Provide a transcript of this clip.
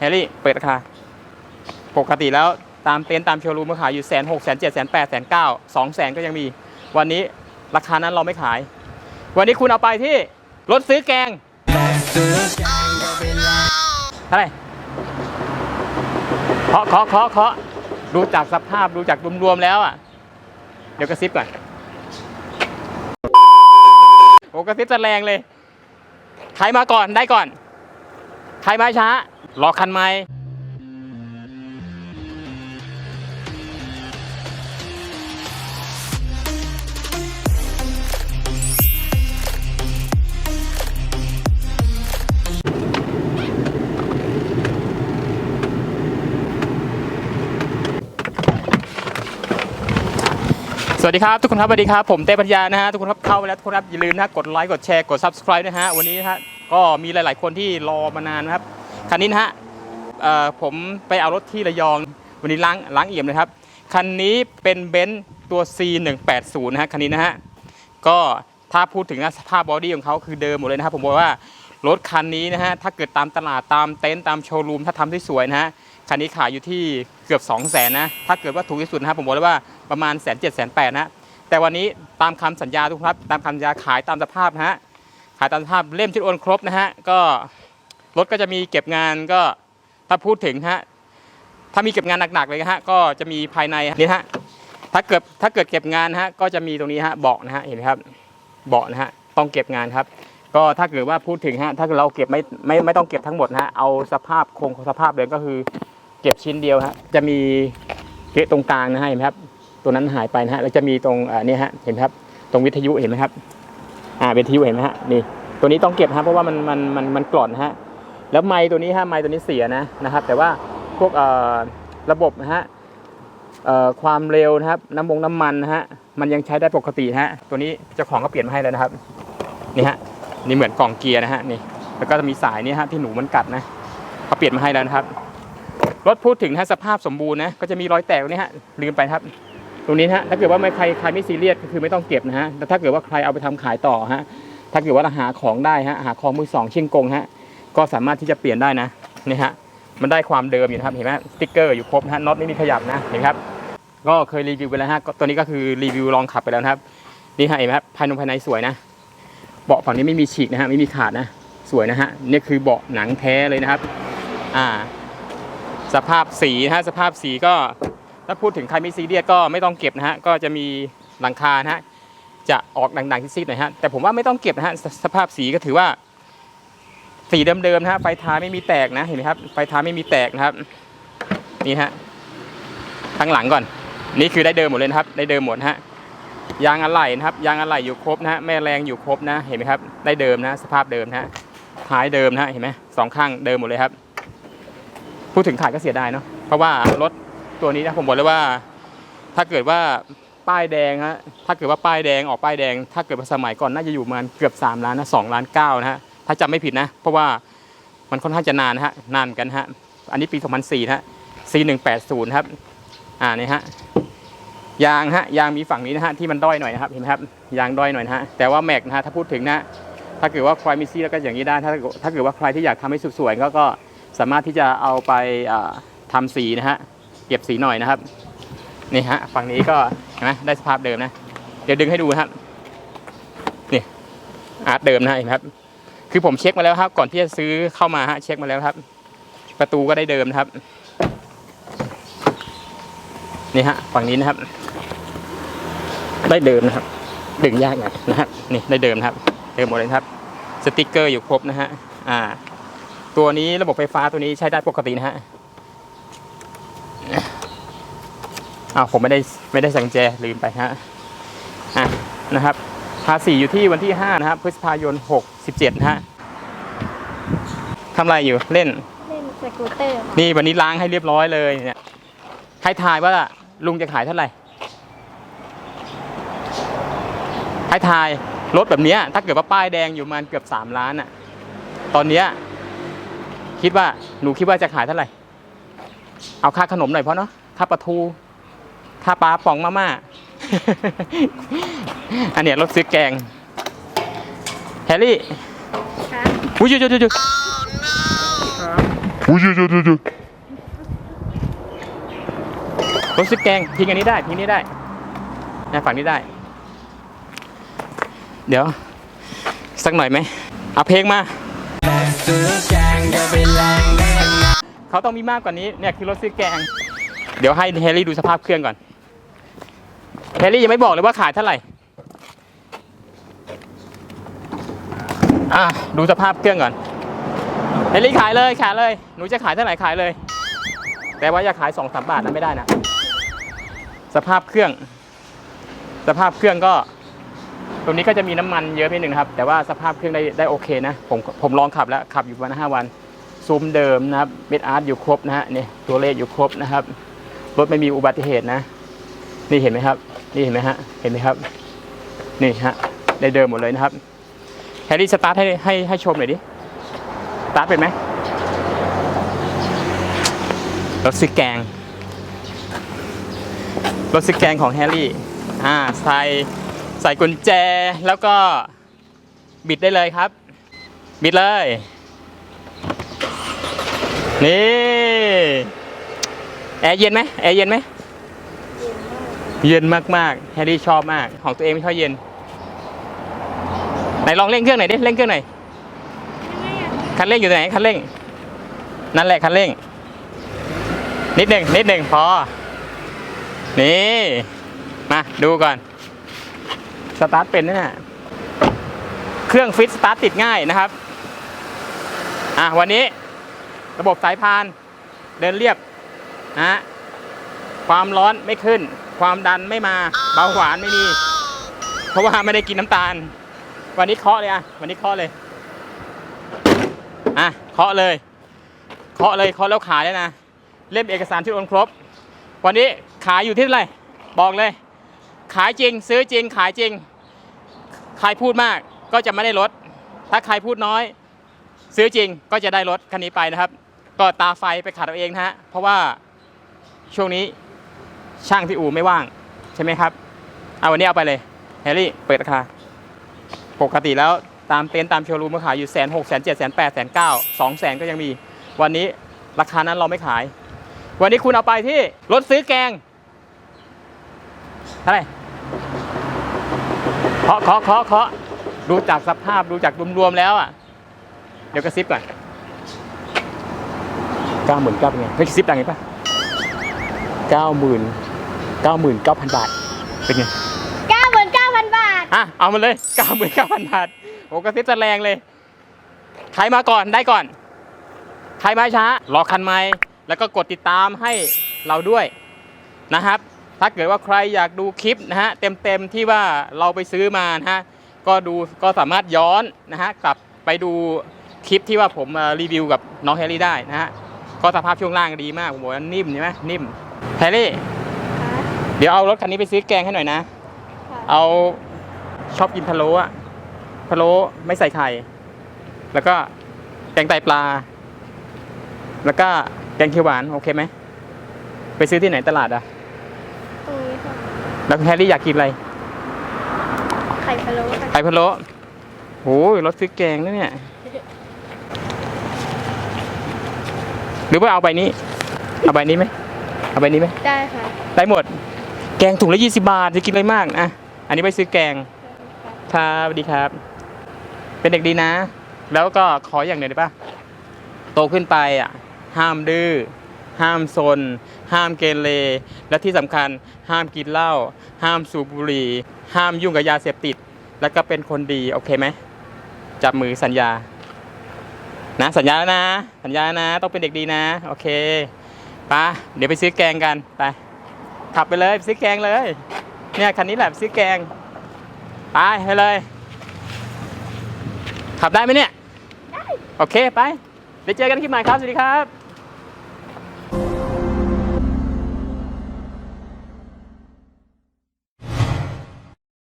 แฮร์รี่เปิดราคา ปกติแล้วตามเต็นท์ตามโชว์รูมขายอยู่แสนหกแสนเจ็ดแสนแปดแสนเก้าสองแสนก็ยังมี วันนี้ราคานั้นเราไม่ขาย วันนี้คุณเอาไปที่รถซื้อแกงเท่าไรเคาะเคาะเคาะเคาะดูจากสภาพดูจากรวมๆแล้วอะ เดี๋ยวกระซิบก่อนโอ้กระซิบจะแรงเลย ใครมาก่อนได้ก่อน ใครมาช้า รอคันไหมสวัสดีครับทุกคนครับสวัสดีครับผมเต้ปัญญานะฮะทุกคนครับเข้าไปแล้วทุกคนครับอย่าลืมนะกดไลค์กดแชร์กด subscribe นะฮะวันนี้นะฮะก็มีหลาย ๆ คนที่รอมานานนะครับ คันนี้นะฮะผมไปเอารถที่ระยองวันนี้ล้างล้างเอี่ยมเลยครับ คันนี้เป็นเบนซ์ตัว C180 นะฮะคันนี้นะฮะก็ถ้าพูดถึงนะสภาพบอดี้ของเขาคือเดิมหมดเลยนะครับผมบอกว่ารถคันนี้นะฮะถ้าเกิดตามตลาดตามเต็นท์ตามโชว์รูมถ้าทำได้สวยนะฮะคันนี้ขายอยู่ที่เกือบ 2 0 0แสนนะถ้าเกิดว่าถูกที่สุดนะครับผมบอกเลยว่าประมาณแสนเจ็ดแสนแปดนะแต่วันนี้ตามคำสัญญาทุกครับ ตามคำสัญญาขายตามสภาพนะฮะขายตามสภาพเล่มชุดโอนครบนะฮะก็ รถก็จะมีเก็บงานก็ถ้าพูดถึงฮะถ้ามีเก็บงานหนักๆเลยฮะก็จะมีภายในนี่ฮะถ้าเกิดถ้าเกิดเก็บงานฮะก็จะมีตรงนี้ฮะเบาะนะฮะเห็นไหมครับเบาะนะฮะต้องเก็บงานครับ ก็ถ้าเกิดว่าพูดถึงฮะถ้าเราเก็บไม่ไม่ไม่ต้องเก็บทั้งหมดนะฮะเอาสภาพคงสภาพเลยก็คือ เก็บชิ้นเดียวฮะจะมีเกะตรงกลางนะฮะเห็นไหมครับตัวนั้นหายไปนะฮะแล้วจะมีตรงอ่านี่ฮะเห็นไหมครับ ตรงวิทยุเห็นไหมครับอ่าวิทยุเห็นไหมฮะนี่ตัวนี้ต้องเก็บฮะเพราะว่ามันมันมันมันกร่อนนะฮะ แล้วไม้ตัวนี้ฮะไม้ตัวนี้เสียนะนะครับ แต่ว่าพวกระบบนะฮะความเร็วนะครับ น้ำมงน้ำมันนะฮะมันยังใช้ได้ปกติฮะตัวนี้เจ้าของก็เปลี่ยนมาให้แล้วนะครับนี่ฮะนี่เหมือนกล่องเกียร์นะฮะนี่แล้วก็จะมีสายนี่ฮะที่หนูมันกัดนะเขาเปลี่ยนมาให้แล้วนะครับรถพูดถึงนะสภาพสมบูรณ์นะก็จะมีรอยแตกนี้ฮะลืมไปครับ ตรงนี้นะฮะถ้าเกิดว่าไม่ใครใครไม่ซีเรียสก็คือไม่ต้องเก็บนะฮะแต่ถ้าเกิดว่าใครเอาไปทำขายต่อฮะถ้าเกิดว่าเราหาของได้ฮะหาของมือสองเชียงกงฮะ ก็สามารถที่จะเปลี่ยนได้นะนี่ฮะมันได้ความเดิมอยู่นะครับเห็นไหมสติ๊กเกอร์อยู่ครบนะฮะน็อตไม่มีขยับนะเห็นไหมครับ ก็เคยรีวิวไปแล้วฮะก็ตัวนี้ก็คือรีวิวลองขับไปแล้วครับนี่ฮะเห็นไหมครับภายในภายในสวยนะเบาะฝั่งนี้ไม่มีฉีกนะฮะไม่มีขาดนะสวยนะฮะนี่คือเบาะหนังแท้เลยนะครับอ่าสภาพสีนะฮะสภาพสีก็ถ้าพูดถึงใครไม่ซีเรียสก็ไม่ต้องเก็บนะฮะก็จะมีหลังคานะฮะจะออกด่างๆซีดๆหน่อยฮะแต่ผมว่าไม่ต้องเก็บนะฮะสสภาพสีก็ถือว่า สีเดิมๆนะฮะไฟท้ายไม่มีแตกนะเห็นไหมครับ ไฟท้ายไม่มีแตกนะครับ นี่ฮะทั้งหลังก่อน นี่คือได้เดิมหมดเลยนะครับ ได้เดิมหมดฮะยางอะไหล่นะครับ ยางอะไหล่อยู่ครบนะฮะแม่แรงอยู่ครบนะ เห็นไหมครับ ได้เดิมนะ สภาพเดิมนะฮะท้ายเดิมนะเห็นไหมสองข้างเดิมหมดเลยครับ พูดถึงขายก็เสียดายเนาะเพราะว่ารถตัวนี้นะผมบอกเลยว่า ถ้าเกิดว่าป้ายแดงฮะถ้าเกิดว่าป้ายแดงออกป้ายแดง ถ้าเกิดว่าสมัยก่อนน่าจะอยู่ประมาณเกือบ3ล้านนะสองล้านเก้านะฮะ ถ้าจำไม่ผิดนะ เพราะว่ามันค่อนข้างจะนานนะฮะนานกันฮะอันนี้ปี 2004นะฮะ C180 ครับ อ่านี่ฮะยางฮะยางมีฝั่งนี้นะฮะที่มันด้อยหน่อยนะครับเห็นไหมครับยางด้อยหน่อยนะฮะแต่ว่าแม็กนะฮะถ้าพูดถึงนะถ้าเกิดว่าใครมีซี่แล้วก็อย่างนี้ได้ ถ้าถ้าเกิดว่าใครที่อยากทำให้สวยๆก็ก็สามารถที่จะเอาไปอ่าทำสีนะฮะเก็บสีหน่อยนะครับนี่ฮะฝั่งนี้ก็นไหมได้สภาพเดิมนะ เดี๋ยวดึงให้ดูนะครับนี่อาร์ตเดิมนะเห็นไหมครับ คือผมเช็คมาแล้วครับ ก่อนที่จะซื้อเข้ามาฮะเช็คมาแล้วครับ ประตูก็ได้เดิมนะครับ นี่ฮะ ฝั่งนี้นะครับ ได้เดิมนะครับ ดึงยากหน่อยนะฮะนี่ได้เดิมนะครับ เดิมหมดเลยครับ สติกเกอร์อยู่ครบนะฮะอ่า ตัวนี้ระบบไฟฟ้าตัวนี้ใช้ได้ปกตินะฮะอ้าวผมไม่ได้ไม่ได้สังแจลืมไปฮะอะนะครับ ภาษีอยู่ที่วันที่ 5 นะครับพฤษภายน 67 นะฮะทำอะไรอยู่เล่น เล่นสกูตเตอร์ นี่วันนี้ล้างให้เรียบร้อยเลยเนี่ยให้ทายว่าลุงจะขายเท่าไหร่ให้ทายรถแบบเนี้ยถ้าเกิดว่าป้ายแดงอยู่ประมาณเกือบสามล้านอะตอนเนี้ยคิดว่าหนูคิดว่าจะขายเท่าไหร่ เอาค่าขนมหน่อยเพราะเนาะค่าปลาทู ค่าปลาป่องมาม่า อันเนี้ยรถซื้อแกง แฮร์รี่ค่ะอุ้ยหยุดหยุดหยุดหยุดอุ้ยเดี๋ยวเดี๋ยวเดี๋ยวรถซื้อแกงทิ้งอันนี้ได้ทิ้งนี้ได้นะฝั่งนี้ได้ เดี๋ยว สักหน่อยไหมเอาเพลงมาเขาต้องมีมากกว่านี้เนี่ยคือรถซื้อแกง เดี๋ยวให้เฮลี่ดูสภาพเครื่องก่อน เฮลี่ยังไม่บอกเลยว่าขายเท่าไหร่ อะ ดูสภาพเครื่องก่อนเฮลี่ขายเลยขายเลย หนูจะขายเท่าไหร่ขายเลย แต่ว่าอย่าขายสองสามบาทนะไม่ได้นะ สภาพเครื่อง สภาพเครื่องก็ ตรงนี้ก็จะมีน้ำมันเยอะไปหนึ่งครับ แต่ว่าสภาพเครื่องได้ได้โอเคนะ ผมผมลองขับแล้วขับอยู่วันห้าวันซุ้มเดิมนะครับเม็ดอาร์ตอยู่ครบนะฮะนี่ตัวเลขอยู่ครบนะครับรถไม่มีอุบัติเหตุนะ นี่เห็นไหมครับ นี่เห็นไหมฮะ เห็นไหมครับ นี่ฮะ ได้เดิมหมดเลยนะครับ แฮร์รี่สตาร์ทให้ให้ให้ชมหน่อยดิ สตาร์ทเป็นไหมรถซิกแกง รถซิกแกงของแฮร์รี่ อ่า ใส่ใส่กุญแจ แล้วก็บิดได้เลยครับ บิดเลย นี่ แอร์เย็นไหมแอร์เย็นไหม เย็นมากๆแฮร์รี่ชอบมาก ของตัวเองไม่ค่อยเย็น ไหนลองเร่งเครื่องหน่อยดิ เร่งเครื่องหน่อย คันเร่งอยู่ไหน คันเร่ง นั่นแหละคันเร่ง นิดหนึ่งนิดหนึ่งพอ นี่ มาดูก่อน สตาร์ทเป็นนะเนี่ยเครื่องฟิตสตาร์ทติดง่ายนะครับ อะวันนี้ระบบสายพานเดินเรียบนะความร้อนไม่ขึ้น ความดันไม่มา เบาหวานไม่มี เพราะว่าไม่ได้กินน้ำตาล วันนี้เคาะเลยอะ วันนี้เคาะเลย อะ เคาะเลย เคาะเลย เคาะแล้วขายเลยนะ เล่มเอกสารที่โอนครบ วันนี้ขายอยู่ที่เท่าไหร่ บอกเลย ขายจริง ซื้อจริง ขายจริง ใครพูดมากก็จะไม่ได้ลด ถ้าใครพูดน้อย ซื้อจริงก็จะได้รถคันนี้ไปนะครับ ก็ตาไฟไปขัดเอาเองนะฮะ เพราะว่าช่วงนี้ ช่างที่อู่ไม่ว่าง ใช่ไหมครับ เอาวันนี้เอาไปเลยแฮร์รี่เปิดราคา ปกติแล้วตามเต็นท์ตามโชว์รูมก็ขายอยู่แสนหกแสนเจ็ดแสนแปดแสนเก้าสองแสนก็ยังมี วันนี้ราคานั้นเราไม่ขาย วันนี้คุณเอาไปที่รถซื้อแกงเท่าไหร่เคาะเคาะเคาะเคาะดูจากสภาพดูจากรวมๆแล้วอะ เดี๋ยวกระซิบก่อนเก้าหมื่นเก้าเป็นไงเฮ้ยกระซิบดังไงปะเก้าหมื่น เก้าหมื่นเก้าพันบาท เป็นไงเก้าหมื่นเก้าพันบาท อะ เอามาเลยเก้าหมื่นเก้าพันบาทโอ้กระซิบจะแรงเลย ใครมาก่อนได้ก่อน ใครมาช้า รอคันไม้แล้วก็กดติดตามให้เราด้วยนะครับ ถ้าเกิดว่าใครอยากดูคลิปนะฮะ เต็มๆที่ว่าเราไปซื้อมานะฮะ ก็ดูก็สามารถย้อนนะฮะกลับไปดูคลิปที่ว่าผมเอ่อรีวิวกับน้องแฮร์รี่ได้นะฮะ ก็สภาพช่วงล่างดีมากผมบอกว่านิ่มใช่ไหมนิ่มแฮร์รี่ เดี๋ยวเอารถคันนี้ไปซื้อแกงให้หน่อยนะ เอาชอบกินพะโล้อะพะโล้ไม่ใส่ไข่ แล้วก็แกงไตปลา แล้วก็แกงเขียวหวานโอเคไหม ไปซื้อที่ไหนตลาดอะตรงนี้ค่ะแล้วแฮร์รี่อยากกินอะไร ไข่พะโล้ค่ะไข่พะโล้โอ้ยรถซื้อแกงนะเนี่ย หรือว่าเอาใบนี้ เอาใบนี้ไหม เอาใบนี้ไหม ได้ค่ะ ได้หมด แกงถุงละยี่สิบาทจะกินอะไรมากอะอันนี้ไปซื้อแกงครับสวัสดีครับ เป็นเด็กดีนะ แล้วก็ขออย่างหนึ่งได้ปะโตขึ้นไปอะ ห้ามดื้อห้ามซน ห้ามเกเรและที่สำคัญห้ามกินเหล้าห้ามสูบบุหรี่ ห้ามยุ่งกับยาเสพติด แล้วก็เป็นคนดีโอเคไหมจับมือสัญญา นะสัญญาแล้วนะ สัญญานะ ต้องเป็นเด็กดีนะ โอเคปะเดี๋ยวไปซื้อแกงกันไป ขับไปเลยไปซื้อแกงเลย เนี่ยคันนี้แหละไปซื้อแกงไปไปเลย ขับได้ไหมเนี่ย โอเคไปเดี๋ยวเจอกันคลิปใหม่ครับ สวัสดีครับ